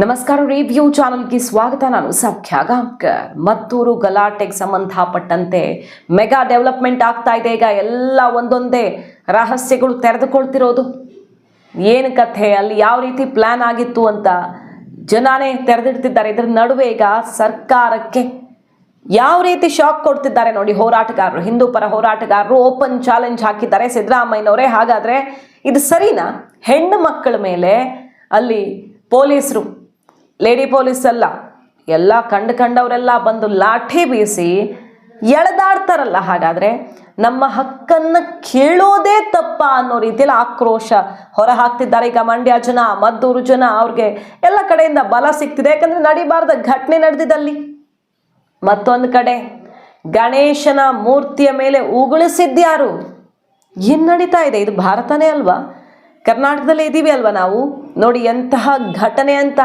ನಮಸ್ಕಾರ ರೇಡಿಯೋ ಚಾನಲ್ಗೆ ಸ್ವಾಗತ. ನಾನು ಸೌಖ್ಯ ಗಾಂಕರ್ ಮತ್ತೂರು ಗಲಾಟೆಗೆ ಸಂಬಂಧಪಟ್ಟಂತೆ ಮೆಗಾ ಡೆವಲಪ್ಮೆಂಟ್ ಆಗ್ತಾ ಇದೆ. ಈಗ ಎಲ್ಲ ಒಂದೊಂದೇ ರಹಸ್ಯಗಳು ತೆರೆದುಕೊಳ್ತಿರೋದು. ಏನು ಕಥೆ? ಅಲ್ಲಿ ಯಾವ ರೀತಿ ಪ್ಲಾನ್ ಆಗಿತ್ತು ಅಂತ ಜನಾನೇ ತೆರೆದಿಡ್ತಿದ್ದಾರೆ. ಇದ್ರ ನಡುವೆ ಈಗ ಸರ್ಕಾರಕ್ಕೆ ಯಾವ ರೀತಿ ಶಾಕ್ ಕೊಡ್ತಿದ್ದಾರೆ ನೋಡಿ ಹೋರಾಟಗಾರರು. ಹಿಂದೂ ಪರ ಹೋರಾಟಗಾರರು ಓಪನ್ ಚಾಲೆಂಜ್ ಹಾಕಿದ್ದಾರೆ ಸಿದ್ದರಾಮಯ್ಯನವರೇ. ಹಾಗಾದ್ರೆ ಇದು ಸರಿನಾ? ಹೆಣ್ಣು ಮಕ್ಕಳ ಮೇಲೆ ಅಲ್ಲಿ ಪೊಲೀಸರು ಲೇಡಿ ಪೊಲೀಸ್ ಅಲ್ಲ, ಎಲ್ಲ ಕಂಡು ಕಂಡವರೆಲ್ಲ ಬಂದು ಲಾಠಿ ಬೀಸಿ ಎಳೆದಾಡ್ತಾರಲ್ಲ ಹಾಗಾದ್ರೆ ನಮ್ಮ ಹಕ್ಕನ್ನ ಕೇಳೋದೇ ತಪ್ಪ ಅನ್ನೋ ರೀತಿಯಲ್ಲಿ ಆಕ್ರೋಶ ಹೊರ ಹಾಕ್ತಿದ್ದಾರೆ ಈಗ ಮಂಡ್ಯ ಜನ, ಮದ್ದೂರು ಜನ ಅವ್ರಿಗೆ ಎಲ್ಲ ಕಡೆಯಿಂದ ಬಲ ಸಿಗ್ತಿದೆ ಯಾಕಂದ್ರೆ ನಡಿಬಾರ್ದ ಘಟನೆ ನಡೆದಿದ್ದಲ್ಲಿ ಮತ್ತೊಂದು ಕಡೆ ಗಣೇಶನ ಮೂರ್ತಿಯ ಮೇಲೆ ಉಗುಳಿಸಿದ್ಯಾರು ಏನು ನಡೀತಾ ಇದೆ? ಇದು ಭಾರತನೇ ಅಲ್ವಾ? ಕರ್ನಾಟಕದಲ್ಲೇ ಇದ್ದೀವಿ ಅಲ್ವಾ ನಾವು? ನೋಡಿ ಎಂತಹ ಘಟನೆ ಅಂತ.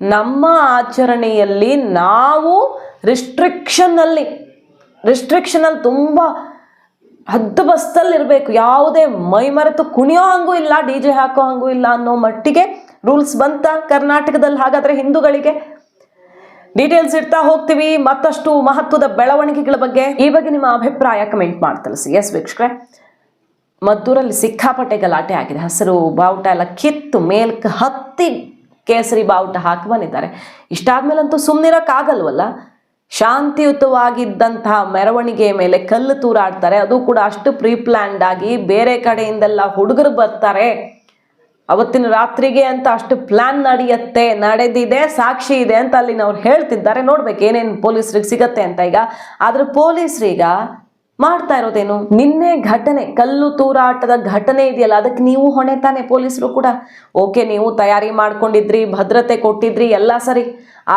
ನಮ್ಮ ಆಚರಣೆಯಲ್ಲಿ ನಾವು ರಿಸ್ಟ್ರಿಕ್ಷನ್ನಲ್ಲಿ ರಿಸ್ಟ್ರಿಕ್ಷನಲ್ಲಿ ತುಂಬ ಹದ್ದು ಬಸ್ತಲ್ಲಿರಬೇಕು ಯಾವುದೇ ಮೈಮರೆತು ಕುಣಿಯೋ ಹಂಗೂ ಇಲ್ಲ, ಡಿ ಜೆ ಹಾಕೋ ಹಂಗೂ ಇಲ್ಲ ಅನ್ನೋ ಮಟ್ಟಿಗೆ ರೂಲ್ಸ್ ಬಂತ ಕರ್ನಾಟಕದಲ್ಲಿ. ಹಾಗಾದರೆ ಹಿಂದೂಗಳಿಗೆ ಡೀಟೇಲ್ಸ್ ಇಡ್ತಾ ಹೋಗ್ತೀವಿ. ಮತ್ತಷ್ಟು ಮಹತ್ವದ ಬೆಳವಣಿಗೆಗಳ ಬಗ್ಗೆ. ಈ ಬಗ್ಗೆ ನಿಮ್ಮ ಅಭಿಪ್ರಾಯ ಕಮೆಂಟ್ ಮಾಡಿ ತಿಳಿಸಿ. ಎಸ್ ವೀಕ್ಷಕರೇ, ಮದ್ದೂರಲ್ಲಿ ಸಿಕ್ಕಾಪಟ್ಟೆ ಗಲಾಟೆ ಆಗಿದೆ. ಹಸಿರು ಬಾವುಟ ಎಲ್ಲ ಕಿತ್ತು, ಮೇಲ್ಕ ಹತ್ತಿ ಕೇಸರಿ ಬಾವುಟ ಹಾಕಿ ಬಂದಿದ್ದಾರೆ. ಇಷ್ಟಾದ್ಮೇಲಂತೂ ಸುಮ್ಮನಿರೋಕ್ಕಾಗಲ್ವಲ್ಲ ಶಾಂತಿಯುತವಾಗಿದ್ದಂತಹ ಮೆರವಣಿಗೆ ಮೇಲೆ ಕಲ್ಲು ತೂರಾಡ್ತಾರೆ. ಅದು ಕೂಡ ಅಷ್ಟು ಪ್ರೀ ಆಗಿ ಬೇರೆ ಕಡೆಯಿಂದೆಲ್ಲ ಹುಡುಗರು ಬರ್ತಾರೆ. ಅವತ್ತಿನ ರಾತ್ರಿಗೆ ಅಂತ ಅಷ್ಟು ಪ್ಲಾನ್ ನಡೆಯುತ್ತೆ, ನಡೆದಿದೆ, ಸಾಕ್ಷಿ ಇದೆ ಅಂತ ಅಲ್ಲಿನವ್ರು ಹೇಳ್ತಿದ್ದಾರೆ. ನೋಡ್ಬೇಕು ಏನೇನು ಪೊಲೀಸ್ರಿಗೆ ಸಿಗತ್ತೆ ಅಂತ ಈಗ. ಆದ್ರೆ ಪೊಲೀಸರೀಗ ಮಾಡ್ತಾ ಇರೋದೇನು? ನಿನ್ನೆ ಘಟನೆ, ಕಲ್ಲು ತೂರಾಟದ ಘಟನೆ ಇದೆಯಲ್ಲ, ಅದಕ್ಕೆ ನೀವು ಹೊಣೆ ತಾನೆ ಪೊಲೀಸರು ಕೂಡ. ಓಕೆ, ನೀವು ತಯಾರಿ ಮಾಡ್ಕೊಂಡಿದ್ರಿ, ಭದ್ರತೆ ಕೊಟ್ಟಿದ್ರಿ, ಎಲ್ಲ ಸರಿ.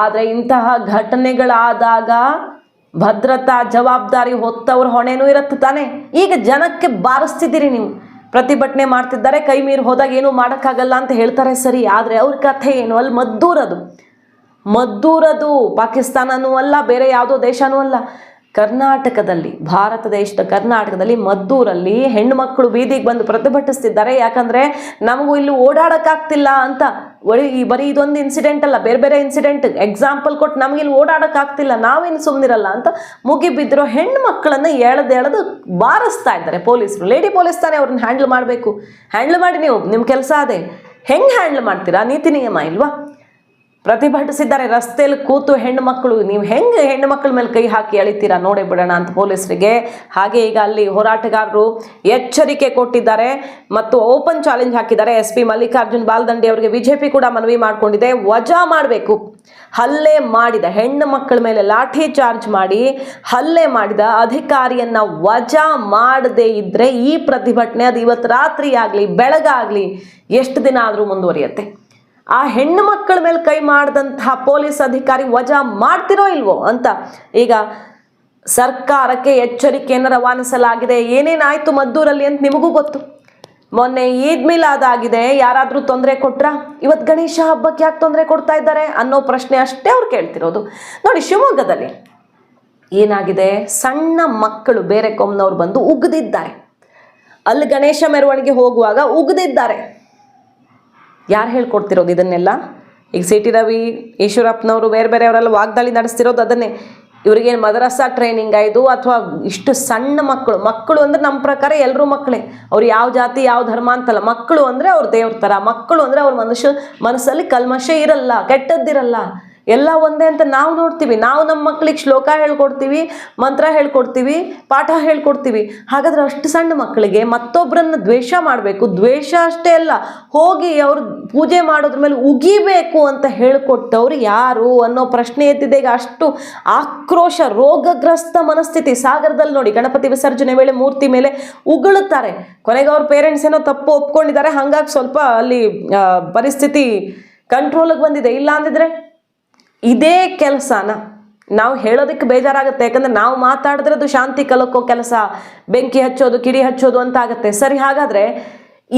ಆದರೆ ಇಂತಹ ಘಟನೆಗಳಾದಾಗ ಭದ್ರತಾ ಜವಾಬ್ದಾರಿ ಹೊತ್ತವ್ರ ಹೊಣೆನೂ ಇರತ್ತೆ ತಾನೆ. ಈಗ ಜನಕ್ಕೆ ಬಾರಿಸ್ತಿದ್ದೀರಿ ನೀವು. ಪ್ರತಿಭಟನೆ ಮಾಡ್ತಿದ್ದಾರೆ, ಕೈ ಮೀರಿ ಹೋದಾಗ ಏನು ಮಾಡೋಕ್ಕಾಗಲ್ಲ ಅಂತ ಹೇಳ್ತಾರೆ ಸರಿ, ಆದರೆ ಅವ್ರ ಕಥೆ ಏನು? ಅಲ್ಲಿ ಮದ್ದೂರದು. ಮದ್ದೂರದು, ಪಾಕಿಸ್ತಾನನೂ ಅಲ್ಲ, ಬೇರೆ ಯಾವುದೋ ದೇಶನೂ ಅಲ್ಲ. ಕರ್ನಾಟಕದಲ್ಲಿ, ಭಾರತ ದೇಶದ ಕರ್ನಾಟಕದಲ್ಲಿ ಮದ್ದೂರಲ್ಲಿ ಹೆಣ್ಣು ಮಕ್ಕಳು ಬೀದಿಗೆ ಬಂದು ಪ್ರತಿಭಟಿಸ್ತಿದ್ದಾರೆ. ಯಾಕಂದ್ರೆ ನಮಗೂ ಇಲ್ಲಿ ಓಡಾಡೋಕ್ಕಾಗ್ತಿಲ್ಲ ಅಂತ ಬರೀ ಈ ಬರೀ ಇದೊಂದು ಇನ್ಸಿಡೆಂಟ್ ಅಲ್ಲ, ಬೇರೆ ಬೇರೆ ಇನ್ಸಿಡೆಂಟ್ ಎಕ್ಸಾಂಪಲ್ ಕೊಟ್ಟು ಇಲ್ಲಿ ಓಡಾಡಕ್ಕಾಗ್ತಿಲ್ಲ, ನಾವೇನು ಸುಮ್ಮನಿರಲ್ಲ ಅಂತ ಮುಗಿಬಿದ್ದಿರೋ ಹೆಣ್ಣು ಮಕ್ಕಳನ್ನು ಎಳೆದು ಎಳೆದು ಬಾರಿಸ್ತಾ ಇದ್ದಾರೆ ಪೊಲೀಸರು. ಲೇಡಿ ಪೊಲೀಸ್ ತಾನೇ ಅವ್ರನ್ನ ಹ್ಯಾಂಡಲ್ ಮಾಡಬೇಕು. ಹ್ಯಾಂಡಲ್ ಮಾಡಿ ನೀವು ನಿಮ್ಮ ಕೆಲಸ ಅದೇ. ಹೆಂಗೆ ಹ್ಯಾಂಡಲ್ ಮಾಡ್ತೀರಾ? ನೀತಿ ನಿಯಮ ಇಲ್ವಾ? ಪ್ರತಿಭಟಿಸಿದ್ದಾರೆ. ರಸ್ತೆಯಲ್ಲಿ ಕೂತು ಹೆಣ್ಣು ಮಕ್ಕಳು ನೀವು ಹೆಂಗೆ ಹೆಣ್ಣು ಮಕ್ಕಳ ಮೇಲೆ ಕೈ ಹಾಕಿ ಎಳಿತೀರಾ? ನೋಡೇ ಬಿಡೋಣ ಅಂತ ಪೊಲೀಸರಿಗೆ. ಹಾಗೆ ಈಗ ಅಲ್ಲಿ ಹೋರಾಟಗಾರರು ಎಚ್ಚರಿಕೆ ಕೊಟ್ಟಿದ್ದಾರೆ ಮತ್ತು ಓಪನ್ ಚಾಲೆಂಜ್ ಹಾಕಿದ್ದಾರೆ. ಎಸ್ ಪಿ ಮಲ್ಲಿಕಾರ್ಜುನ್ ಬಾಲ್ದಂಡಿ ಅವರಿಗೆ ಬಿಜೆಪಿ ಕೂಡ ಮನವಿ ಮಾಡಿಕೊಂಡಿದೆ. ವಜಾ ಮಾಡಬೇಕು. ಹಲ್ಲೆ ಮಾಡಿದ ಹೆಣ್ಣು ಮಕ್ಕಳ ಮೇಲೆ ಲಾಠಿ ಚಾರ್ಜ್ ಮಾಡಿ, ಹಲ್ಲೆ ಮಾಡಿದ ಅಧಿಕಾರಿಯನ್ನ ವಜಾ ಮಾಡದೇ ಇದ್ರೆ ಈ ಪ್ರತಿಭಟನೆ ಅದು ಇವತ್ತು ರಾತ್ರಿ ಆಗಲಿ ಬೆಳಗಾಗಲಿ ಎಷ್ಟು ದಿನ ಆದರೂ ಮುಂದುವರಿಯುತ್ತೆ. ಆ ಹೆಣ್ಣು ಮಕ್ಕಳ ಮೇಲೆ ಕೈ ಮಾಡಿದಂತಹ ಪೊಲೀಸ್ ಅಧಿಕಾರಿ ವಜಾ ಮಾಡ್ತಿರೋ ಇಲ್ವೋ ಅಂತ ಈಗ ಸರ್ಕಾರಕ್ಕೆ ಎಚ್ಚರಿಕೆಯನ್ನು ರವಾನಿಸಲಾಗಿದೆ. ಏನೇನಾಯ್ತು ಮದ್ದೂರಲ್ಲಿ ಅಂತ ನಿಮಗೂ ಗೊತ್ತು. ಮೊನ್ನೆ ಈದ್ ಮಿಲಾದಾಗಿದೆ. ಯಾರಾದರೂ ತೊಂದರೆ ಕೊಟ್ರ? ಇವತ್ತು ಗಣೇಶ ಹಬ್ಬಕ್ಕೆ ಯಾಕೆ ತೊಂದರೆ ಕೊಡ್ತಾ ಇದ್ದಾರೆ ಅನ್ನೋ ಪ್ರಶ್ನೆ ಅಷ್ಟೇ ಅವ್ರು ಕೇಳ್ತಿರೋದು. ನೋಡಿ ಶಿವಮೊಗ್ಗದಲ್ಲಿ ಏನಾಗಿದೆ? ಸಣ್ಣ ಮಕ್ಕಳು ಬೇರೆ ಕೊಮ್ಮನವ್ರು ಬಂದು ಉಗ್ದಿದ್ದಾರೆ. ಅಲ್ಲಿ ಗಣೇಶ ಮೆರವಣಿಗೆ ಹೋಗುವಾಗ ಉಗ್ದಿದ್ದಾರೆ. ಯಾರು ಹೇಳ್ಕೊಡ್ತಿರೋದು ಇದನ್ನೆಲ್ಲ? ಈಗ ಸಿ ಟಿ ರವಿ, ಈಶ್ವರಪ್ಪನವರು ಬೇರೆ ಬೇರೆಯವರೆಲ್ಲ ವಾಗ್ದಾಳಿ ನಡೆಸ್ತಿರೋದು ಅದನ್ನೇ. ಇವ್ರಿಗೇನು ಮದರಸಾ ಟ್ರೈನಿಂಗ್ ಆಯಿತು ಅಥವಾ ಇಷ್ಟು ಸಣ್ಣ ಮಕ್ಕಳು ಮಕ್ಕಳು ಅಂದರೆ ನಮ್ಮ ಪ್ರಕಾರ ಎಲ್ಲರೂ ಮಕ್ಕಳೇ ಅವ್ರು ಯಾವ ಜಾತಿ, ಯಾವ ಧರ್ಮ ಅಂತಲ್ಲ. ಮಕ್ಕಳು ಅಂದರೆ ಅವ್ರು ದೇವ್ರ ಥರ. ಮಕ್ಕಳು ಅಂದರೆ ಅವ್ರ ಮನುಷ್ಯ ಮನಸ್ಸಲ್ಲಿ ಕಲ್ಮಶ ಇರಲ್ಲ, ಕೆಟ್ಟದ್ದಿರಲ್ಲ. ಎಲ್ಲ ಒಂದೇ ಅಂತ ನಾವು ನೋಡ್ತೀವಿ. ನಾವು ನಮ್ಮ ಮಕ್ಕಳಿಗೆ ಶ್ಲೋಕ ಹೇಳ್ಕೊಡ್ತೀವಿ, ಮಂತ್ರ ಹೇಳ್ಕೊಡ್ತೀವಿ, ಪಾಠ ಹೇಳ್ಕೊಡ್ತೀವಿ. ಹಾಗಾದ್ರೆ ಅಷ್ಟು ಸಣ್ಣ ಮಕ್ಕಳಿಗೆ ಮತ್ತೊಬ್ಬರನ್ನು ದ್ವೇಷ ಮಾಡಬೇಕು. ದ್ವೇಷ ಅಷ್ಟೇ ಅಲ್ಲ, ಹೋಗಿ ಅವರು ಪೂಜೆ ಮಾಡೋದ್ರ ಮೇಲೆ ಉಗಿಬೇಕು ಅಂತ ಹೇಳ್ಕೊಟ್ಟವ್ರು ಯಾರು ಅನ್ನೋ ಪ್ರಶ್ನೆ ಎತ್ತಿದೆ ಈಗ ಅಷ್ಟು ಆಕ್ರೋಶ, ರೋಗಗ್ರಸ್ತ ಮನಸ್ಥಿತಿ. ಸಾಗರದಲ್ಲಿ ನೋಡಿ, ಗಣಪತಿ ವಿಸರ್ಜನೆ ವೇಳೆ ಮೂರ್ತಿ ಮೇಲೆ ಉಗುಳುತ್ತಾರೆ. ಕೊನೆಗೆ ಅವ್ರ ಪೇರೆಂಟ್ಸ್ ಏನೋ ತಪ್ಪು ಒಪ್ಕೊಂಡಿದ್ದಾರೆ. ಹಾಗಾಗಿ ಸ್ವಲ್ಪ ಅಲ್ಲಿ ಪರಿಸ್ಥಿತಿ ಕಂಟ್ರೋಲಿಗೆ ಬಂದಿದೆ. ಇಲ್ಲ ಅಂದಿದ್ರೆ? ಇದೇ ಕೆಲಸನ ನಾವು ಹೇಳೋದಕ್ಕೆ ಬೇಜಾರಾಗುತ್ತೆ, ಯಾಕಂದ್ರೆ ನಾವು ಮಾತಾಡಿದ್ರೆ ಅದು ಶಾಂತಿ ಕಲಕೋ ಕೆಲಸ, ಬೆಂಕಿ ಹಚ್ಚೋದು, ಕಿಡಿ ಹಚ್ಚೋದು ಅಂತ ಆಗುತ್ತೆ. ಸರಿ, ಹಾಗಾದ್ರೆ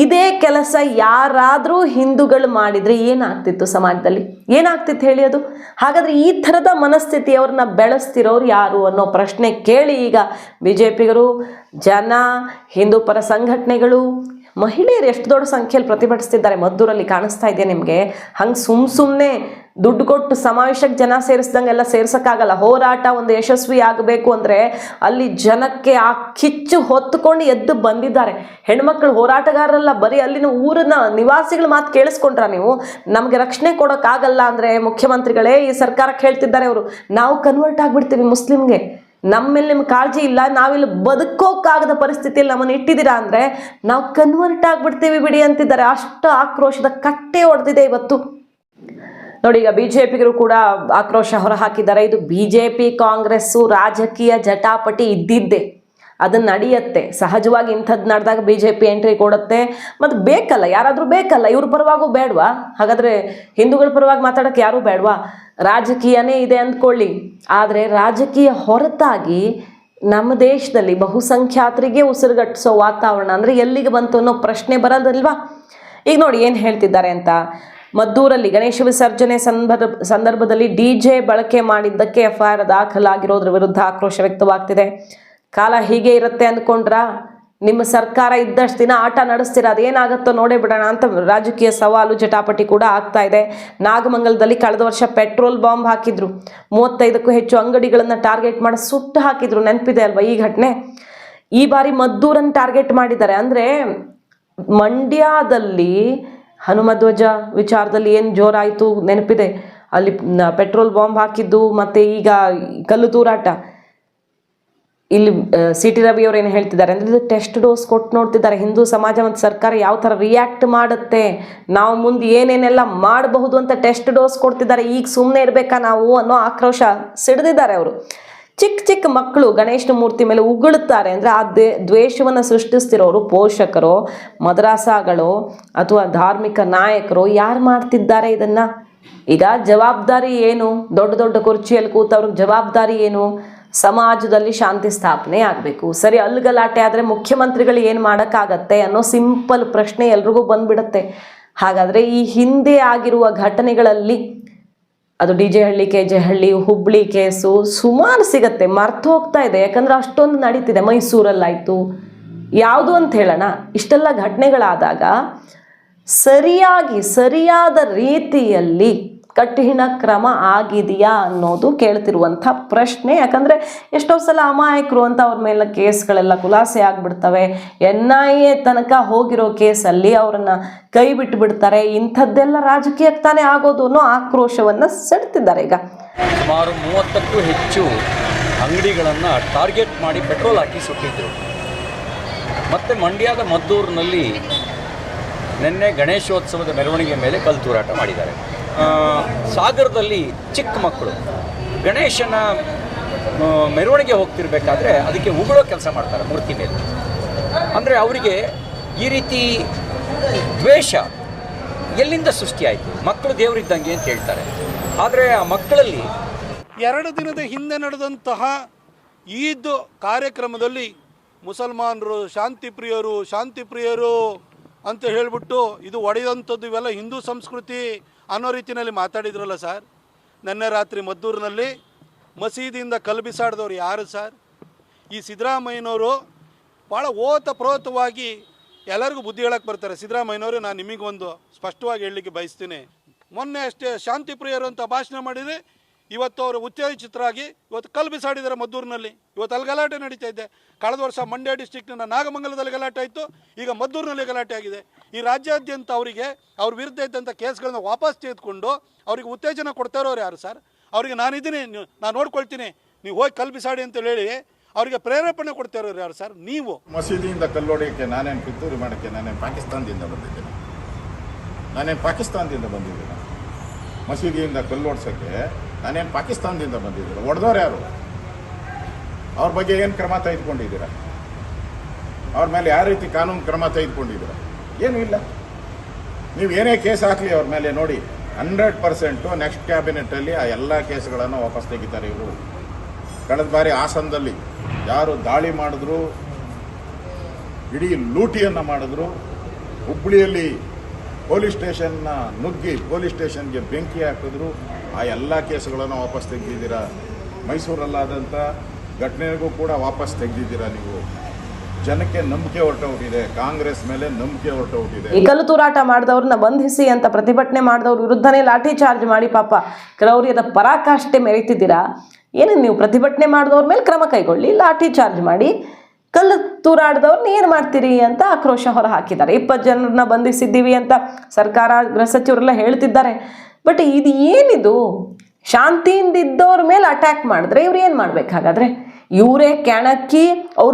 ಇದೇ ಕೆಲಸ ಯಾರಾದರೂ ಹಿಂದೂಗಳು ಮಾಡಿದ್ರೆ ಏನಾಗ್ತಿತ್ತು ಸಮಾಜದಲ್ಲಿ? ಏನಾಗ್ತಿತ್ತು ಹೇಳಿ ಅದು? ಹಾಗಾದ್ರೆ ಈ ಥರದ ಮನಸ್ಥಿತಿ ಅವ್ರನ್ನ ಬೆಳೆಸ್ತಿರೋರು ಯಾರು ಅನ್ನೋ ಪ್ರಶ್ನೆ ಕೇಳಿ ಈಗ ಬಿ ಜನ, ಹಿಂದೂ ಪರ ಸಂಘಟನೆಗಳು ಮಹಿಳೆಯರು ಎಷ್ಟು ದೊಡ್ಡ ಸಂಖ್ಯೆಯಲ್ಲಿ ಪ್ರತಿಭಟಿಸ್ತಿದ್ದಾರೆ? ಮದ್ದೂರಲ್ಲಿ ಕಾಣಿಸ್ತಾ ಇದೆ ನಿಮಗೆ. ಹಂಗೆ ಸುಮ್ ಸುಮ್ಮನೆ ದುಡ್ಡು ಕೊಟ್ಟು ಸಮಾವೇಶಕ್ಕೆ ಜನ ಸೇರಿಸ್ದಂಗೆಲ್ಲ ಸೇರ್ಸೋಕ್ಕಾಗಲ್ಲ. ಹೋರಾಟ ಒಂದು ಯಶಸ್ವಿ ಆಗಬೇಕು ಅಂದರೆ ಅಲ್ಲಿ ಜನಕ್ಕೆ ಆ ಕಿಚ್ಚು ಹೊತ್ತುಕೊಂಡು ಎದ್ದು ಬಂದಿದ್ದಾರೆ. ಹೆಣ್ಮಕ್ಳು ಹೋರಾಟಗಾರರಲ್ಲ, ಬರೀ ಅಲ್ಲಿನ ಊರಿನ ನಿವಾಸಿಗಳ ಮಾತು ಕೇಳಿಸ್ಕೊಂಡ್ರ ನೀವು? ನಮಗೆ ರಕ್ಷಣೆ ಕೊಡೋಕ್ಕಾಗಲ್ಲ ಅಂದರೆ ಮುಖ್ಯಮಂತ್ರಿಗಳೇ ಈ ಸರ್ಕಾರಕ್ಕೆ ಹೇಳ್ತಿದ್ದಾರೆ ಅವರು ನಾವು ಕನ್ವರ್ಟ್ ಆಗಿಬಿಡ್ತೀವಿ ಮುಸ್ಲಿಮ್ಗೆ. ನಮ್ಮ ಮೇಲೆ ನಿಮ್ಗೆ ಕಾಳಜಿ ಇಲ್ಲ, ನಾವಿಲ್ಲಿ ಬದುಕೋಕ್ಕಾಗದ ಪರಿಸ್ಥಿತಿಯಲ್ಲಿ ನಮ್ಮನ್ನು ಇಟ್ಟಿದ್ದೀರಾ ಅಂದರೆ ನಾವು ಕನ್ವರ್ಟ್ ಆಗಿಬಿಡ್ತೀವಿ ಬಿಡಿ ಅಂತಿದ್ದಾರೆ. ಅಷ್ಟು ಆಕ್ರೋಶದ ಕಟ್ಟೆ ಹೊಡೆದಿದೆ ಇವತ್ತು. ನೋಡಿ, ಈಗ ಬಿ ಜೆ ಪಿಗರು ಕೂಡ ಆಕ್ರೋಶ ಹೊರಹಾಕಿದ್ದಾರೆ. ಇದು ಬಿ ಜೆ ಪಿ ಕಾಂಗ್ರೆಸ್ಸು ರಾಜಕೀಯ ಜಟಾಪಟಿ ಇದ್ದಿದ್ದೆ. ಅದನ್ನ ನಡೆಯುತ್ತೆ. ಸಹಜವಾಗಿ ಇಂಥದ್ದು ನಡೆದಾಗ ಬಿ ಜೆ ಪಿ ಎಂಟ್ರಿ ಕೊಡುತ್ತೆ. ಮತ್ತು ಬೇಕಲ್ಲ, ಯಾರಾದರೂ ಬೇಕಲ್ಲ. ಇವ್ರ ಪರವಾಗೂ ಬೇಡವಾ? ಹಾಗಾದರೆ ಹಿಂದೂಗಳ ಪರವಾಗಿ ಮಾತಾಡೋಕ್ಕೆ ಯಾರೂ ಬೇಡವಾ? ರಾಜಕೀಯನೇ ಇದೆ ಅಂದ್ಕೊಳ್ಳಿ. ಆದರೆ ರಾಜಕೀಯ ಹೊರತಾಗಿ ನಮ್ಮ ದೇಶದಲ್ಲಿ ಬಹುಸಂಖ್ಯಾತರಿಗೆ ಉಸಿರುಗಟ್ಟಿಸೋ ವಾತಾವರಣ ಅಂದರೆ ಎಲ್ಲಿಗೆ ಬಂತು ಅನ್ನೋ ಪ್ರಶ್ನೆ ಬರೋದಲ್ವಾ? ಈಗ ನೋಡಿ ಏನು ಹೇಳ್ತಿದ್ದಾರೆ ಅಂತ. ಮದ್ದೂರಲ್ಲಿ ಗಣೇಶ ವಿಸರ್ಜನೆ ಸಂದರ್ಭ, ಸಂದರ್ಭದಲ್ಲಿ ಡಿ ಜೆ ಬಳಕೆ ಮಾಡಿದ್ದಕ್ಕೆ ಎಫ್ ಐ ಆರ್ ದಾಖಲಾಗಿರೋದ್ರ ವಿರುದ್ಧ ಆಕ್ರೋಶ ವ್ಯಕ್ತವಾಗ್ತಿದೆ. ಕಾಲ ಹೀಗೆ ಇರುತ್ತೆ ಅಂದ್ಕೊಂಡ್ರ? ನಿಮ್ಮ ಸರ್ಕಾರ ಇದ್ದಷ್ಟು ದಿನ ಆಟ ನಡೆಸ್ತೀರ? ಅದೇನಾಗುತ್ತೋ ನೋಡೇ ಬಿಡೋಣ ಅಂತ ರಾಜಕೀಯ ಸವಾಲು, ಜಟಾಪಟಿ ಕೂಡ ಆಗ್ತಾ ಇದೆ. ನಾಗಮಂಗಲದಲ್ಲಿ ಕಳೆದ ವರ್ಷ ಪೆಟ್ರೋಲ್ ಬಾಂಬ್ ಹಾಕಿದ್ರು. ಮೂವತ್ತೈದಕ್ಕೂ ಹೆಚ್ಚು ಅಂಗಡಿಗಳನ್ನು ಟಾರ್ಗೆಟ್ ಮಾಡಿ ಸುಟ್ಟು ಹಾಕಿದ್ರು. ನೆನಪಿದೆ ಅಲ್ವಾ ಈ ಘಟನೆ? ಈ ಬಾರಿ ಮದ್ದೂರನ್ನು ಟಾರ್ಗೆಟ್ ಮಾಡಿದ್ದಾರೆ. ಅಂದರೆ ಮಂಡ್ಯದಲ್ಲಿ ಹನುಮಧ್ವಜ ವಿಚಾರದಲ್ಲಿ ಏನು ಜೋರಾಯಿತು ನೆನಪಿದೆ? ಅಲ್ಲಿ ಪೆಟ್ರೋಲ್ ಬಾಂಬ್ ಹಾಕಿದ್ದು ಮತ್ತು ಈಗ ಕಲ್ಲು ತೂರಾಟ. ಇಲ್ಲಿ ಸಿ ಟಿ ರವಿ ಅವ್ರು ಏನು ಹೇಳ್ತಿದ್ದಾರೆ ಅಂದರೆ ಇದು ಟೆಸ್ಟ್ ಡೋಸ್ ಕೊಟ್ಟು ನೋಡ್ತಿದ್ದಾರೆ. ಹಿಂದೂ ಸಮಾಜ ಮತ್ತು ಸರ್ಕಾರ ಯಾವ ಥರ ರಿಯಾಕ್ಟ್ ಮಾಡುತ್ತೆ, ನಾವು ಮುಂದೆ ಏನೇನೆಲ್ಲ ಮಾಡಬಹುದು ಅಂತ ಟೆಸ್ಟ್ ಡೋಸ್ ಕೊಡ್ತಿದ್ದಾರೆ. ಈಗ ಸುಮ್ಮನೆ ಇರಬೇಕಾ ನಾವು ಅನ್ನೋ ಆಕ್ರೋಶ ಸಿಡಿದಿದ್ದಾರೆ ಅವರು. ಚಿಕ್ಕ ಚಿಕ್ಕ ಮಕ್ಕಳು ಗಣೇಶನ ಮೂರ್ತಿ ಮೇಲೆ ಉಗುಳುತ್ತಾರೆ ಅಂದರೆ ಆ ದೇ ದ್ವೇಷವನ್ನು ಸೃಷ್ಟಿಸ್ತಿರೋರು ಪೋಷಕರು, ಮದ್ರಾಸಾಗಳು ಅಥವಾ ಧಾರ್ಮಿಕ ನಾಯಕರು ಯಾರು ಮಾಡ್ತಿದ್ದಾರೆ ಇದನ್ನು? ಈಗ ಜವಾಬ್ದಾರಿ ಏನು? ದೊಡ್ಡ ದೊಡ್ಡ ಕುರ್ಚಿಯಲ್ಲಿ ಕೂತವ್ರಿಗೆ ಜವಾಬ್ದಾರಿ ಏನು? ಸಮಾಜದಲ್ಲಿ ಶಾಂತಿ ಸ್ಥಾಪನೆ ಆಗಬೇಕು. ಸರಿ ಅಲ್ಲಿ ಗಲಾಟೆ ಆದರೆ ಮುಖ್ಯಮಂತ್ರಿಗಳು ಏನು ಮಾಡೋಕ್ಕಾಗತ್ತೆ ಅನ್ನೋ ಸಿಂಪಲ್ ಪ್ರಶ್ನೆ ಎಲ್ರಿಗೂ ಬಂದ್ಬಿಡುತ್ತೆ. ಹಾಗಾದರೆ ಈ ಹಿಂದೆ ಆಗಿರುವ ಘಟನೆಗಳಲ್ಲಿ ಅದು D J Halli, K J Halli, Hubli case ಸುಮಾರು ಸಿಗತ್ತೆ, ಮರ್ತು ಹೋಗ್ತಾ ಇದೆ. ಯಾಕಂದ್ರೆ ಅಷ್ಟೊಂದು ನಡೀತಿದೆ, ಮೈಸೂರಲ್ಲಾಯಿತು. ಯಾವುದು ಅಂತ ಹೇಳೋಣ. ಇಷ್ಟೆಲ್ಲ ಘಟನೆಗಳಾದಾಗ ಸರಿಯಾಗಿ, ಸರಿಯಾದ ರೀತಿಯಲ್ಲಿ ಕಠಿಣ ಕ್ರಮ ಆಗಿದೆಯಾ ಅನ್ನೋದು ಕೇಳ್ತಿರುವಂಥ ಪ್ರಶ್ನೆ. ಯಾಕಂದರೆ ಎಷ್ಟೋ ಸಲ ಅಮಾಯಕರು ಅಂತ ಅವ್ರ ಮೇಲೆ ಕೇಸ್ಗಳೆಲ್ಲ ಖುಲಾಸೆ ಆಗಿಬಿಡ್ತವೆ. ಎನ್ ಐ ಎ ತನಕ ಹೋಗಿರೋ ಕೇಸಲ್ಲಿ ಅವರನ್ನು ಕೈ ಬಿಟ್ಟು ಬಿಡ್ತಾರೆ. ಇಂಥದ್ದೆಲ್ಲ ರಾಜಕೀಯಕ್ಕೆ ತಾನೇ ಆಗೋದು ಅನ್ನೋ ಆಕ್ರೋಶವನ್ನು ಸೆಡ್ತಿದ್ದಾರೆ ಈಗ. ಸುಮಾರು ಮೂವತ್ತಕ್ಕೂ ಹೆಚ್ಚು ಅಂಗಡಿಗಳನ್ನು ಟಾರ್ಗೆಟ್ ಮಾಡಿ ಪೆಟ್ರೋಲ್ ಹಾಕಿ ಸುಟ್ಟಿದ್ದರು ಮತ್ತು ಮಂಡ್ಯದ ಮದ್ದೂರಿನಲ್ಲಿ ನಿನ್ನೆ ಗಣೇಶೋತ್ಸವದ ಮೆರವಣಿಗೆ ಮೇಲೆ ಕಲ್ಲು ತೂರಾಟ ಮಾಡಿದ್ದಾರೆ ಸಾಗರದಲ್ಲಿ ಚಿಕ್ಕ ಮಕ್ಕಳು. ಗಣೇಶನ ಮೆರವಣಿಗೆ ಹೋಗ್ತಿರ್ಬೇಕಾದ್ರೆ ಅದಕ್ಕೆ ಉಗುಳೋ ಕೆಲಸ ಮಾಡ್ತಾರೆ ಮೂರ್ತಿ ಮೇಲೆ. ಅಂದರೆ ಅವರಿಗೆ ಈ ರೀತಿ ದ್ವೇಷ ಎಲ್ಲಿಂದ ಸೃಷ್ಟಿಯಾಯಿತು? ಮಕ್ಕಳು ದೇವರಿದ್ದಂಗೆ ಅಂತ ಹೇಳ್ತಾರೆ. ಆದರೆ ಆ ಮಕ್ಕಳಲ್ಲಿ ಎರಡು ದಿನದ ಹಿಂದೆ ನಡೆದಂತಹ ಈದ್ ಕಾರ್ಯಕ್ರಮದಲ್ಲಿ ಮುಸಲ್ಮಾನರು ಶಾಂತಿ ಪ್ರಿಯರು ಶಾಂತಿ ಪ್ರಿಯರು ಅಂತ ಹೇಳಿಬಿಟ್ಟು ಇದು ಒಡೆಯುವಂಥದ್ದು ಇವೆಲ್ಲ ಹಿಂದೂ ಸಂಸ್ಕೃತಿ ಅನ್ನೋ ರೀತಿಯಲ್ಲಿ ಮಾತಾಡಿದ್ರಲ್ಲ ಸರ್? ನಿನ್ನೆ ರಾತ್ರಿ ಮದ್ದೂರಿನಲ್ಲಿ ಮಸೀದಿಯಿಂದ ಕಲ್ಬಿಸಾಡ್ದವ್ರು ಯಾರು ಸರ್? ಈ ಸಿದ್ದರಾಮಯ್ಯನವರು ಭಾಳ ಓತಪ್ರೋತವಾಗಿ ಎಲ್ಲರಿಗೂ ಬುದ್ಧಿ ಹೇಳಕ್ಕೆ ಬರ್ತಾರೆ. ಸಿದ್ದರಾಮಯ್ಯನವರು, ನಾನು ನಿಮಗೊಂದು ಸ್ಪಷ್ಟವಾಗಿ ಹೇಳಲಿಕ್ಕೆ ಬಯಸ್ತೀನಿ. ಮೊನ್ನೆ ಅಷ್ಟೇ ಶಾಂತಿ ಪ್ರಿಯರು ಅಂತ ಭಾಷಣ ಮಾಡಿದರೆ ಇವತ್ತು ಅವರು ಉತ್ತೇಜಿತರಾಗಿ ಇವತ್ತು ಕಲ್ಲು ಬಿಸಾಡಿದ್ದಾರೆ ಮದ್ದೂರಿನಲ್ಲಿ. ಇವತ್ತು ಅಲ್ಲಿ ಗಲಾಟೆ ನಡೀತಾ ಇದೆ. ಕಳೆದ ವರ್ಷ ಮಂಡ್ಯ ಡಿಸ್ಟಿಕ್ನ ನಾಗಮಂಗಲದಲ್ಲಿ ಗಲಾಟೆ ಆಯಿತು. ಈಗ ಮದ್ದೂರಿನಲ್ಲಿ ಗಲಾಟೆ ಆಗಿದೆ. ಈ ರಾಜ್ಯಾದ್ಯಂತ ಅವರಿಗೆ ಅವ್ರ ವಿರುದ್ಧ ಇದ್ದಂಥ ಕೇಸ್ಗಳನ್ನ ವಾಪಸ್ ತೆಗೆದುಕೊಂಡು ಅವರಿಗೆ ಉತ್ತೇಜನ ಕೊಡ್ತಾ ಇರೋರು ಯಾರು ಸರ್? ಅವರಿಗೆ ನಾನಿದ್ದೀನಿ ನಾನು ನೋಡ್ಕೊಳ್ತೀನಿ. ನೀವು ಹೋಗಿ ಕಲ್ಲು ಬಿಸಾಡಿ ಅಂತ ಹೇಳಿ ಅವರಿಗೆ ಪ್ರೇರೇಪಣೆ ಕೊಡ್ತಾ ಇರೋರು ಯಾರು ಸರ್? ನೀವು. ಮಸೀದಿಯಿಂದ ಕಲ್ಲೊಡೆಯಕ್ಕೆ ನಾನೇನು ಕಿತ್ತೂರು ಮಾಡೋಕ್ಕೆ ನಾನೇನು ಪಾಕಿಸ್ತಾನದಿಂದ ಬಂದಿದ್ದೇನೆ. ನಾನೇನು ಪಾಕಿಸ್ತಾನದಿಂದ ಬಂದಿದ್ದೇನೆ. ಮಸೀದಿಯಿಂದ ಕಲ್ಲೋಡ್ಸೋಕ್ಕೆ ನಾನೇನು ಪಾಕಿಸ್ತಾನದಿಂದ ಬಂದಿದ್ದೀರ? ಹೊಡೆದವ್ರು ಯಾರು? ಅವ್ರ ಬಗ್ಗೆ ಏನು ಕ್ರಮ ತೆಗೆದುಕೊಂಡಿದ್ದೀರಾ? ಅವ್ರ ಮೇಲೆ ಯಾವ ರೀತಿ ಕಾನೂನು ಕ್ರಮ ತೆಗೆದುಕೊಂಡಿದ್ದೀರಾ? ಏನೂ ಇಲ್ಲ. ನೀವು ಏನೇ ಕೇಸ್ ಹಾಕಲಿ ಅವ್ರ ಮೇಲೆ ನೋಡಿ, ಹಂಡ್ರೆಡ್ ಪರ್ಸೆಂಟು ನೆಕ್ಸ್ಟ್ ಕ್ಯಾಬಿನೆಟಲ್ಲಿ ಆ ಎಲ್ಲ ಕೇಸ್ಗಳನ್ನು ವಾಪಸ್ ತೆಗಿತಾರೆ ಇವರು. ಕಳೆದ ಬಾರಿ ಹಾಸನದಲ್ಲಿ ಯಾರು ದಾಳಿ ಮಾಡಿದ್ರು, ಇಡೀ ಲೂಟಿಯನ್ನು ಮಾಡಿದ್ರು ಹುಬ್ಬಳ್ಳಿಯಲ್ಲಿ ಪೊಲೀಸ್ ಸ್ಟೇಷನ್ನ ನುಗ್ಗಿ ಪೊಲೀಸ್ ಸ್ಟೇಷನ್ಗೆ ಬೆಂಕಿ ಹಾಕಿದ್ರು ಆ ಎಲ್ಲ ಕೇಸುಗಳನ್ನು ವಾಪಸ್ ತೆಗೆದಿದ್ದೀರಾ? ಮೈಸೂರಲ್ಲಾದಂಥ ಘಟನೆಗೂ ಕೂಡ ವಾಪಸ್ ತೆಗೆದಿದ್ದೀರಾ ನೀವು? ಜನಕ್ಕೆ ನಂಬಿಕೆ ಹೊರಟೋಗಿದೆ ಕಾಂಗ್ರೆಸ್ ಮೇಲೆ ನಂಬಿಕೆ ಹೊರಟೋಗಿದೆ ಕಲ್ಲು ತೂರಾಟ ಮಾಡಿದವ್ರನ್ನ ಬಂಧಿಸಿ ಅಂತ ಪ್ರತಿಭಟನೆ ಮಾಡಿದವ್ರ ವಿರುದ್ಧನೇ ಲಾಠಿ ಚಾರ್ಜ್ ಮಾಡಿ ಪಾಪ ಕ್ರೌರ್ಯದ ಪರಾಕಾಷ್ಠೆ ಮೆರೀತಿದ್ದೀರಾ? ಏನು ನೀವು ಪ್ರತಿಭಟನೆ ಮಾಡಿದವ್ರ ಮೇಲೆ ಕ್ರಮ ಕೈಗೊಳ್ಳಿ, ಲಾಠಿ ಚಾರ್ಜ್ ಮಾಡಿ, ಕಲ್ಲು ತೂರಾಡಿದವ್ರನ್ನ ಏನು ಮಾಡ್ತೀರಿ ಅಂತ ಆಕ್ರೋಶ ಹೊರ ಹಾಕಿದ್ದಾರೆ ಇಪ್ಪತ್ತು ಜನರನ್ನ ಬಂಧಿಸಿದ್ದೀವಿ ಅಂತ ಸರ್ಕಾರ ಗೃಹ ಸಚಿವರೆಲ್ಲ ಹೇಳ್ತಿದ್ದಾರೆ. ಬಟ್ ಇದು ಏನಿದು? ಶಾಂತಿಯಿಂದ ಇದ್ದವ್ರ ಮೇಲೆ ಅಟ್ಯಾಕ್ ಮಾಡಿದ್ರೆ ಇವ್ರು ಏನು ಮಾಡ್ಬೇಕು ಹಾಗಾದ್ರೆ ಇವರೇ ಕೆಣಕಿ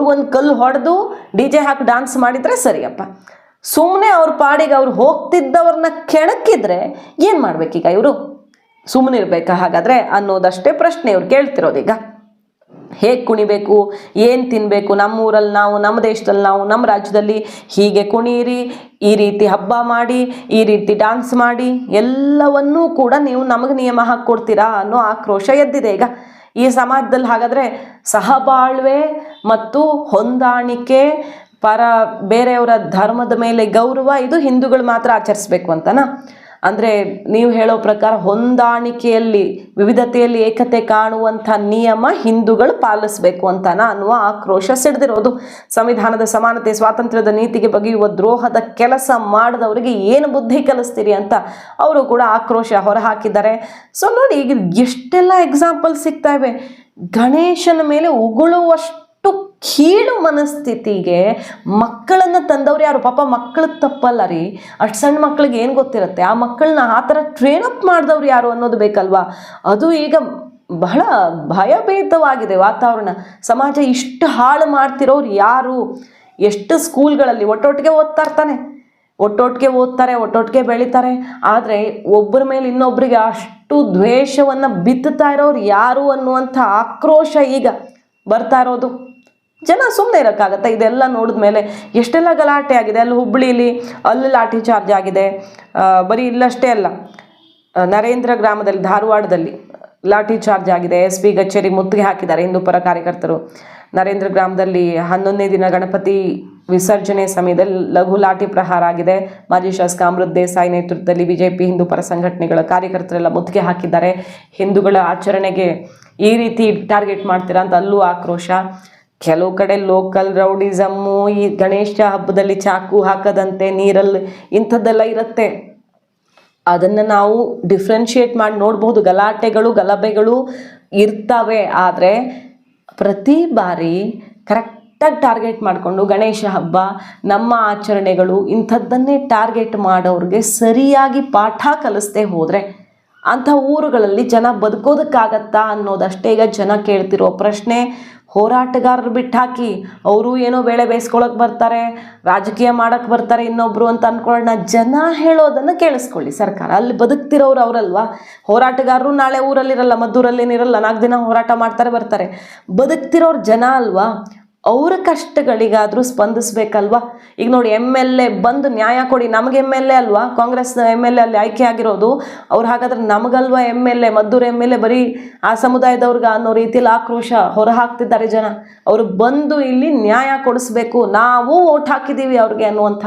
ಒಂದು ಕಲ್ಲು ಹೊಡೆದು ಡಿ ಜೆ ಹಾಕಿ ಡಾನ್ಸ್ ಮಾಡಿದರೆ ಸರಿಯಪ್ಪ. ಸುಮ್ಮನೆ ಅವ್ರ ಪಾಡಿಗೆ ಅವ್ರು ಹೋಗ್ತಿದ್ದವ್ರನ್ನ ಕೆಣಕಿದ್ರೆ ಏನು ಮಾಡ್ಬೇಕೀಗ ಇವರು? ಸುಮ್ಮನೆ ಹಾಗಾದರೆ ಹಾಗಾದ್ರೆ ಅನ್ನೋದಷ್ಟೇ ಪ್ರಶ್ನೆ ಇವ್ರು ಕೇಳ್ತಿರೋದೀಗ. ಹೇಗೆ ಕುಣಿಬೇಕು, ಏನು ತಿನ್ನಬೇಕು ನಮ್ಮ ಊರಲ್ಲಿ ನಾವು, ನಮ್ಮ ದೇಶದಲ್ಲಿ ನಾವು, ನಮ್ಮ ರಾಜ್ಯದಲ್ಲಿ ಹೀಗೆ ಕುಣೀರಿ ಈ ರೀತಿ ಹಬ್ಬ ಮಾಡಿ, ಈ ರೀತಿ ಡಾನ್ಸ್ ಮಾಡಿ, ಎಲ್ಲವನ್ನೂ ಕೂಡ ನೀವು ನಮಗೆ ನಿಯಮ ಹಾಕ್ಕೊಡ್ತೀರಾ ಅನ್ನೋ ಆಕ್ರೋಶ ಎದ್ದಿದೆ. ಈಗ ಈ ಸಮಾಜದಲ್ಲಿ ಹಾಗಾದರೆ ಸಹಬಾಳ್ವೆ ಮತ್ತು ಹೊಂದಾಣಿಕೆ, ಪರ, ಬೇರೆಯವರ ಧರ್ಮದ ಮೇಲೆ ಗೌರವ, ಇದು ಹಿಂದೂಗಳು ಮಾತ್ರ ಆಚರಿಸ್ಬೇಕು ಅಂತನಾ? ಅಂದರೆ ನೀವು ಹೇಳೋ ಪ್ರಕಾರ ಹೊಂದಾಣಿಕೆಯಲ್ಲಿ, ವಿವಿಧತೆಯಲ್ಲಿ ಏಕತೆ ಕಾಣುವಂಥ ನಿಯಮ ಹಿಂದೂಗಳು ಪಾಲಿಸಬೇಕು ಅಂತನಾ ಅನ್ನುವ ಆಕ್ರೋಶ ಸಿಡ್ದಿರೋದು. ಸಂವಿಧಾನದ ಸಮಾನತೆ, ಸ್ವಾತಂತ್ರ್ಯದ ನೀತಿಗೆ ಬಗೆಯುವ ದ್ರೋಹದ ಕೆಲಸ ಮಾಡಿದವರಿಗೆ ಏನು ಬುದ್ಧಿ ಕಲಿಸ್ತೀರಿ ಅಂತ ಅವರು ಕೂಡ ಆಕ್ರೋಶ ಹೊರಹಾಕಿದ್ದಾರೆ. ಸೊ ನೋಡಿ, ಈಗ ಎಷ್ಟೆಲ್ಲ ಎಕ್ಸಾಂಪಲ್ ಸಿಗ್ತಾ ಇವೆ. ಗಣೇಶನ ಮೇಲೆ ಉಗುಳುವಷ್ಟು ಕೀಳು ಮನಸ್ಥಿತಿಗೆ ಮಕ್ಕಳನ್ನು ತಂದವ್ರು ಯಾರು? ಪಾಪ ಮಕ್ಕಳು ತಪ್ಪಲ್ಲ ರೀ. ಅಷ್ಟು ಸಣ್ಣ ಮಕ್ಳಿಗೆ ಏನು ಗೊತ್ತಿರುತ್ತೆ? ಆ ಮಕ್ಕಳನ್ನ ಆ ಥರ ಟ್ರೈನ್ ಅಪ್ ಮಾಡಿದವ್ರು ಯಾರು ಅನ್ನೋದು ಬೇಕಲ್ವಾ? ಅದು ಈಗ ಬಹಳ ಭಯಭೀತವಾಗಿದೆ ವಾತಾವರಣ. ಸಮಾಜ ಇಷ್ಟು ಹಾಳು ಮಾಡ್ತಿರೋರು ಯಾರು? ಎಷ್ಟು ಸ್ಕೂಲ್ಗಳಲ್ಲಿ ಒಟ್ಟೊಟ್ಟಿಗೆ ಓದ್ತಾ ಇರ್ತಾನೆ ಒಟ್ಟೊಟ್ಟಿಗೆ ಓದ್ತಾರೆ, ಒಟ್ಟೊಟ್ಟಿಗೆ ಬೆಳಿತಾರೆ. ಆದರೆ ಒಬ್ಬರ ಮೇಲೆ ಇನ್ನೊಬ್ಬರಿಗೆ ಅಷ್ಟು ದ್ವೇಷವನ್ನು ಬಿತ್ತುತ್ತಾ ಇರೋರು ಯಾರು ಅನ್ನುವಂಥ ಆಕ್ರೋಶ ಈಗ ಬರ್ತಾ ಇರೋದು. ಜನ ಸುಮ್ಮನೆ ಇರೋಕ್ಕಾಗತ್ತೆ? ಇದೆಲ್ಲ ನೋಡಿದ ಮೇಲೆ ಎಷ್ಟೆಲ್ಲ ಗಲಾಟೆ ಆಗಿದೆ? ಅಲ್ಲಿ ಹುಬ್ಬಳ್ಳಿಲಿ ಅಲ್ಲಿ ಲಾಠಿ ಚಾರ್ಜ್ ಆಗಿದೆ. ಬರೀ ಇಲ್ಲಷ್ಟೇ ಅಲ್ಲ. ನರೇಂದ್ರ ಗ್ರಾಮದಲ್ಲಿ, ಧಾರವಾಡದಲ್ಲಿ ಲಾಠಿ ಚಾರ್ಜ್ ಆಗಿದೆ. ಎಸ್ ಪಿ ಕಚೇರಿ ಮುತ್ತಿಗೆ ಹಾಕಿದ್ದಾರೆ ಹಿಂದೂ ಪರ ಕಾರ್ಯಕರ್ತರು. ನರೇಂದ್ರ ಗ್ರಾಮದಲ್ಲಿ ಹನ್ನೊಂದನೇ ದಿನ ಗಣಪತಿ ವಿಸರ್ಜನೆ ಸಮಯದಲ್ಲಿ ಲಘು ಲಾಠಿ ಪ್ರಹಾರ ಆಗಿದೆ. ಮಾಜಿ ಶಾಸಕ ಅಮೃತ್ ದೇಸಾಯಿ ನೇತೃತ್ವದಲ್ಲಿ ಬಿಜೆಪಿ ಹಿಂದೂ ಪರ ಸಂಘಟನೆಗಳ ಕಾರ್ಯಕರ್ತರೆಲ್ಲ ಮುತ್ತಿಗೆ ಹಾಕಿದ್ದಾರೆ. ಹಿಂದೂಗಳ ಆಚರಣೆಗೆ ಈ ರೀತಿ ಟಾರ್ಗೆಟ್ ಮಾಡ್ತೀರಾ ಅಂತ ಅಲ್ಲೂ ಆಕ್ರೋಶ. ಕೆಲವು ಕಡೆ ಲೋಕಲ್ ರೌಡಿಸಮ್ಮು ಈ ಗಣೇಶ ಹಬ್ಬದಲ್ಲಿ ಚಾಕು ಹಾಕದಂತೆ ನೀರಲ್ಲಿ ಇಂಥದ್ದೆಲ್ಲ ಇರುತ್ತೆ. ಅದನ್ನು ನಾವು ಡಿಫ್ರೆನ್ಷಿಯೇಟ್ ಮಾಡಿ ನೋಡ್ಬೋದು ಗಲಾಟೆಗಳು, ಗಲಭೆಗಳು ಇರ್ತವೆ. ಆದರೆ ಪ್ರತಿ ಬಾರಿ ಕರೆಕ್ಟಾಗಿ ಟಾರ್ಗೆಟ್ ಮಾಡಿಕೊಂಡು ಗಣೇಶ ಹಬ್ಬ, ನಮ್ಮ ಆಚರಣೆಗಳು ಇಂಥದ್ದನ್ನೇ ಟಾರ್ಗೆಟ್ ಮಾಡೋರಿಗೆ ಸರಿಯಾಗಿ ಪಾಠ ಕಲಿಸ್ದೆ ಹೋದರೆ ಅಂಥ ಊರುಗಳಲ್ಲಿ ಜನ ಬದುಕೋದಕ್ಕಾಗತ್ತಾ ಅನ್ನೋದಷ್ಟೇ ಈಗ ಜನ ಕೇಳ್ತಿರೋ ಪ್ರಶ್ನೆ. ಹೋರಾಟಗಾರರು ಬಿಟ್ಟಾಕಿ ಅವರು ಏನೋ ಬೇಳೆ ಬೇಯಿಸ್ಕೊಳಕ್ಕೆ ಬರ್ತಾರೆ, ರಾಜಕೀಯ ಮಾಡೋಕೆ ಬರ್ತಾರೆ ಇನ್ನೊಬ್ರು ಅಂತ ಅನ್ಕೊಳ್ಳೋಣ. ಜನ ಹೇಳೋದನ್ನು ಕೇಳಿಸ್ಕೊಳ್ಳಿ ಸರ್ಕಾರ. ಅಲ್ಲಿ ಬದುಕ್ತಿರೋರು ಅವರಲ್ವಾ? ಹೋರಾಟಗಾರರು ನಾಳೆ ಊರಲ್ಲಿರಲ್ಲ, ಮದ್ದೂರಲ್ಲೇನಿರಲ್ಲ, ನಾಲ್ಕು ದಿನ ಹೋರಾಟ ಮಾಡ್ತಾರೆ ಬರ್ತಾರೆ. ಬದುಕ್ತಿರೋರು ಜನ ಅಲ್ವಾ? ಅವ್ರ ಕಷ್ಟಗಳಿಗಾದರೂ ಸ್ಪಂದಿಸ್ಬೇಕಲ್ವಾ? ಈಗ ನೋಡಿ, ಎಂ ಎಲ್ ಎ ಬಂದು ನ್ಯಾಯ ಕೊಡಿ, ನಮಗೆ ಎಂ ಎಲ್ ಎ ಅಲ್ವಾ? ಕಾಂಗ್ರೆಸ್ನ ಎಂ ಎಲ್ ಎ ಅಲ್ಲಿ ಆಯ್ಕೆ ಆಗಿರೋದು. ಅವ್ರು ಹಾಗಾದ್ರೆ ನಮಗಲ್ವಾ M L A? Maddur M L A ಬರೀ ಆ ಸಮುದಾಯದವ್ರಿಗ ಅನ್ನೋ ರೀತಿಯಲ್ಲಿ ಆಕ್ರೋಶ ಹೊರ ಹಾಕ್ತಿದ್ದಾರೆ ಜನ. ಅವರು ಬಂದು ಇಲ್ಲಿ ನ್ಯಾಯ ಕೊಡಿಸ್ಬೇಕು. ನಾವು ಓಟ್ ಹಾಕಿದ್ದೀವಿ ಅವ್ರಿಗೆ ಅನ್ನುವಂಥ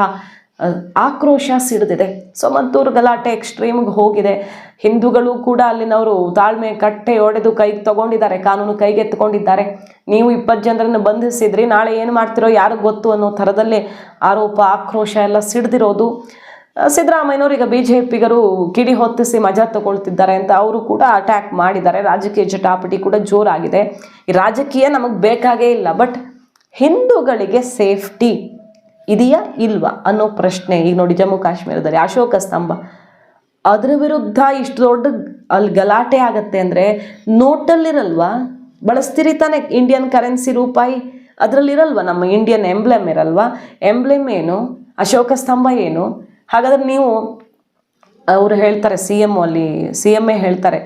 ಆಕ್ರೋಶ ಸಿಡಿದಿದೆ. ಸೊ ಮದ್ದೂರು ಗಲಾಟೆ ಎಕ್ಸ್ಟ್ರೀಮ್ಗೆ ಹೋಗಿದೆ. ಹಿಂದೂಗಳು ಕೂಡ ಅಲ್ಲಿನವರು ತಾಳ್ಮೆ, ಕಟ್ಟೆ ಒಡೆದು ಕೈಗೆ ತಗೊಂಡಿದ್ದಾರೆ, ಕಾನೂನು ಕೈಗೆತ್ತಿಕೊಂಡಿದ್ದಾರೆ. ನೀವು ಇಪ್ಪತ್ತು ಜನರನ್ನು ಬಂಧಿಸಿದ್ರಿ, ನಾಳೆ ಏನು ಮಾಡ್ತಿರೋ, ಯಾರಿಗೆ ಗೊತ್ತು ಅನ್ನೋ ಥರದಲ್ಲೇ ಆರೋಪ, ಆಕ್ರೋಶ ಎಲ್ಲ ಸಿಡಿದಿರೋದು. ಸಿದ್ದರಾಮಯ್ಯನವರೀಗ ಬಿ ಜೆ ಪಿಗರು ಕಿಡಿ ಹೊತ್ತಿಸಿ ಮಜಾ ತಗೊಳ್ತಿದ್ದಾರೆ ಅಂತ ಅವರು ಕೂಡ ಅಟ್ಯಾಕ್ ಮಾಡಿದ್ದಾರೆ. ರಾಜಕೀಯ ಜಟಾಪಟಿ ಕೂಡ ಜೋರಾಗಿದೆ. ಈ ರಾಜಕೀಯ ನಮಗೆ ಬೇಕಾಗೇ ಇಲ್ಲ ಬಟ್ ಹಿಂದೂಗಳಿಗೆ ಸೇಫ್ಟಿ ಇದೆಯಾ ಇಲ್ವಾ ಅನ್ನೋ ಪ್ರಶ್ನೆ. ಈಗ ನೋಡಿ, ಜಮ್ಮು ಕಾಶ್ಮೀರದಲ್ಲಿ ಅಶೋಕ ಸ್ತಂಭ. ಅದರ ವಿರುದ್ಧ ಇಷ್ಟು ದೊಡ್ಡ ಅಲ್ಲಿ ಗಲಾಟೆ ಆಗತ್ತೆ ಅಂದರೆ ನೋಟಲ್ಲಿರಲ್ವಾ? ಬಳಸ್ತೀರಿ ತಾನೆ ಇಂಡಿಯನ್ ಕರೆನ್ಸಿ ರೂಪಾಯಿ? ಅದರಲ್ಲಿರಲ್ವ ನಮ್ಮ ಇಂಡಿಯನ್ ಎಂಬ್ಲೆಮ್ ಇರಲ್ವಾ? ಎಂಬ್ಲೆಮ್ ಏನು? ಅಶೋಕ ಸ್ತಂಭ ಏನು? ಹಾಗಾದ್ರೆ ನೀವು, ಅವರು ಹೇಳ್ತಾರೆ ಸಿ ಎಂ ಅಲ್ಲಿ ಸಿ ಎಂ ಎ ಹೇಳ್ತಾರೆ,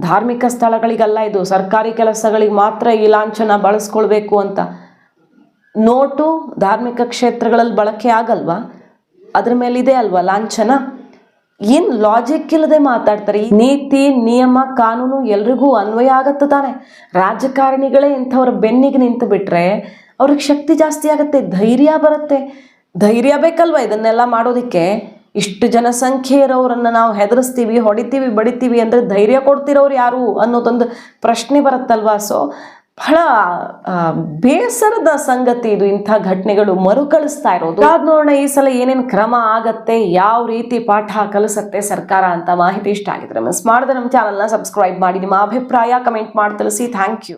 ಧಾರ್ಮಿಕ ಸ್ಥಳಗಳಿಗೆಲ್ಲ ಇದು, ಸರ್ಕಾರಿ ಕೆಲಸಗಳಿಗೆ ಮಾತ್ರ ಈ ಲಾಂಛನ ಬಳಸ್ಕೊಳ್ಬೇಕು ಅಂತ. ನೋಟು ಧಾರ್ಮಿಕ ಕ್ಷೇತ್ರಗಳಲ್ಲಿ ಬಳಕೆ ಆಗಲ್ವಾ? ಅದ್ರ ಮೇಲೆ ಇದೆ ಅಲ್ವಾ ಲಾಂಛನ? ಏನು ಲಾಜಿಕ್ ಇಲ್ಲದೆ ಮಾತಾಡ್ತಾರೆ? ಈ ನೀತಿ, ನಿಯಮ, ಕಾನೂನು ಎಲ್ರಿಗೂ ಅನ್ವಯ ಆಗತ್ತೆ ತಾನೆ. ರಾಜಕಾರಣಿಗಳೇ ಇಂಥವ್ರ ಬೆನ್ನಿಗೆ ನಿಂತು ಬಿಟ್ರೆ ಅವ್ರಿಗೆ ಶಕ್ತಿ ಜಾಸ್ತಿ ಆಗುತ್ತೆ, ಧೈರ್ಯ ಬರುತ್ತೆ. ಧೈರ್ಯ ಬೇಕಲ್ವ ಇದನ್ನೆಲ್ಲ ಮಾಡೋದಕ್ಕೆ? ಇಷ್ಟು ಜನಸಂಖ್ಯೆ ಇರೋರನ್ನ ನಾವು ಹೆದರಿಸ್ತೀವಿ, ಹೊಡಿತೀವಿ, ಬಡಿತೀವಿ ಅಂದರೆ ಧೈರ್ಯ ಕೊಡ್ತಿರೋರು ಯಾರು ಅನ್ನೋದೊಂದು ಪ್ರಶ್ನೆ ಬರುತ್ತಲ್ವಾ? ಸೊ ಬಹಳ ಬೇಸರದ ಸಂಗತಿ ಇದು ಇಂಥ ಘಟನೆಗಳು ಮರುಕಳಿಸ್ತಾ ಇರೋದು. ಅದ್ ನೋಡೋಣ ಈ ಸಲ ಏನೇನು ಕ್ರಮ ಆಗತ್ತೆ, ಯಾವ ರೀತಿ ಪಾಠ ಕಲಿಸತ್ತೆ ಸರ್ಕಾರ ಅಂತ ಮಾಹಿತಿ ಇಷ್ಟ ಆಗಿದ್ರೆ ಮಿಸ್ ಮಾಡಿದ್ರೆ ನಮ್ಮ ಚಾನಲ್ನ ಸಬ್ಸ್ಕ್ರೈಬ್ ಮಾಡಿ, ನಿಮ್ಮ ಅಭಿಪ್ರಾಯ ಕಮೆಂಟ್ ಮಾಡಿ ತಿಳಿಸಿ. Thank you